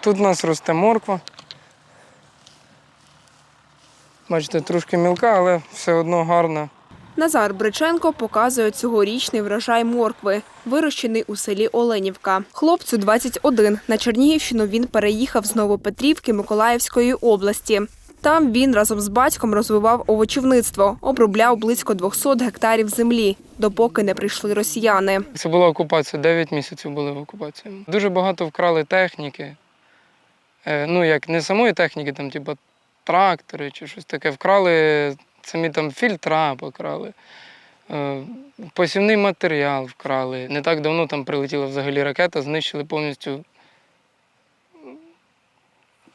Тут у нас росте морква. Бачите, трошки мілка, але все одно гарна. Назар Бриченко показує цьогорічний врожай моркви, вирощений у селі Оленівка. Хлопцю 21. На Чернігівщину він переїхав з Новопетрівки Миколаївської області. Там він разом з батьком розвивав овочівництво, обробляв близько 200 гектарів землі, допоки не прийшли росіяни. Це була окупація, 9 місяців були в окупації. Дуже багато вкрали техніки. Е, Ну, як не самої техніки, там, типу, трактори чи щось таке. Вкрали самі там фільтра покрали, е, посівний матеріал вкрали. Не так давно там прилетіла взагалі ракета, знищили повністю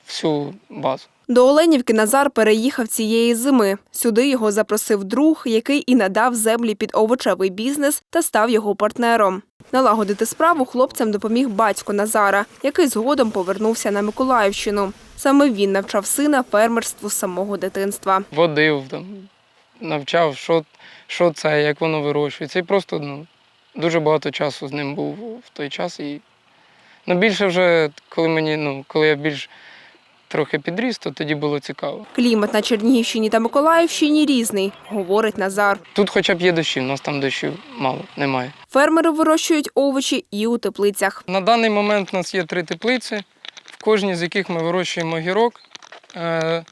всю базу. До Оленівки Назар переїхав цієї зими. Сюди його запросив друг, який і надав землі під овочевий бізнес та став його партнером. Налагодити справу хлопцям допоміг батько Назара, який згодом повернувся на Миколаївщину. Саме він навчав сина фермерству з самого дитинства. водив, навчав, що, що це, як воно вирощується. І просто ну, дуже багато часу з ним був в той час. І ну, більше вже, коли мені, ну, коли я більш трохи підріс, то тоді було цікаво. Клімат на Чернігівщині та Миколаївщині різний, говорить Назар. Тут хоча б є дощі, у нас там дощів мало, немає. Фермери вирощують овочі і у теплицях. На даний момент у нас є три теплиці, в кожній з яких ми вирощуємо огірок. Е,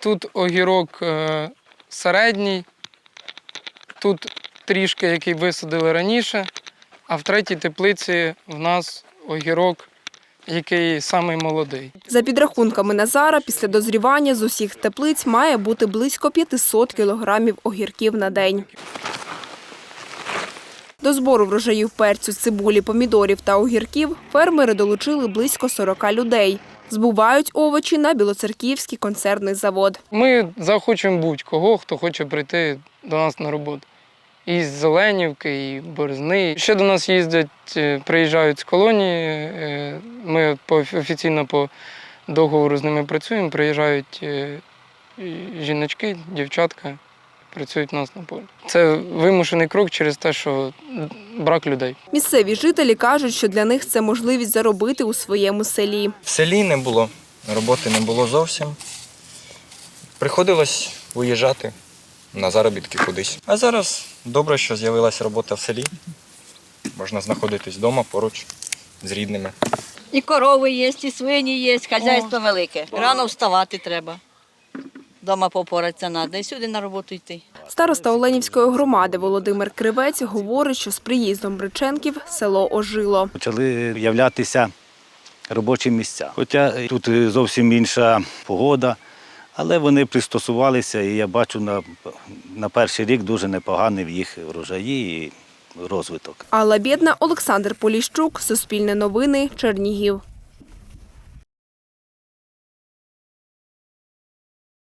Тут огірок е, середній, тут трішки, який висадили раніше, а в третій теплиці в нас огірок, який самий молодий. За підрахунками Назара, після дозрівання з усіх теплиць має бути близько 500 кілограмів огірків на день. До збору врожаїв перцю, цибулі, помідорів та огірків фермери долучили близько 40 людей. Збувають овочі на Білоцерківський концерний завод. Ми заохочуємо будь-кого, хто хоче прийти до нас на роботу. І з Зеленівки, і Борзни. Ще до нас їздять, е, приїжджають з колонії. е, Ми по- офіційно по договору з ними працюємо. Приїжджають е, жіночки, дівчатка, працюють у нас на полі. Це вимушений крок через те, що брак людей. Місцеві жителі кажуть, що для них це можливість заробити у своєму селі. В селі не було, роботи не було зовсім. Приходилось виїжджати на заробітки кудись. А зараз добре, що з'явилася робота в селі. Можна знаходитись вдома поруч з рідними. І корови є, і свині є, хазяйство велике. Рано вставати треба. Дома попоратися треба і сюди на роботу йти. Староста Оленівської громади Володимир Кривець говорить, що з приїздом Бриченків село ожило. почали з'являтися робочі місця. Хоча тут зовсім інша погода, але вони пристосувалися, і я бачу на, на перший рік дуже непоганий в їх врожаї і розвиток. Алла Бєдна, Олександр Поліщук, Суспільне новини, Чернігів.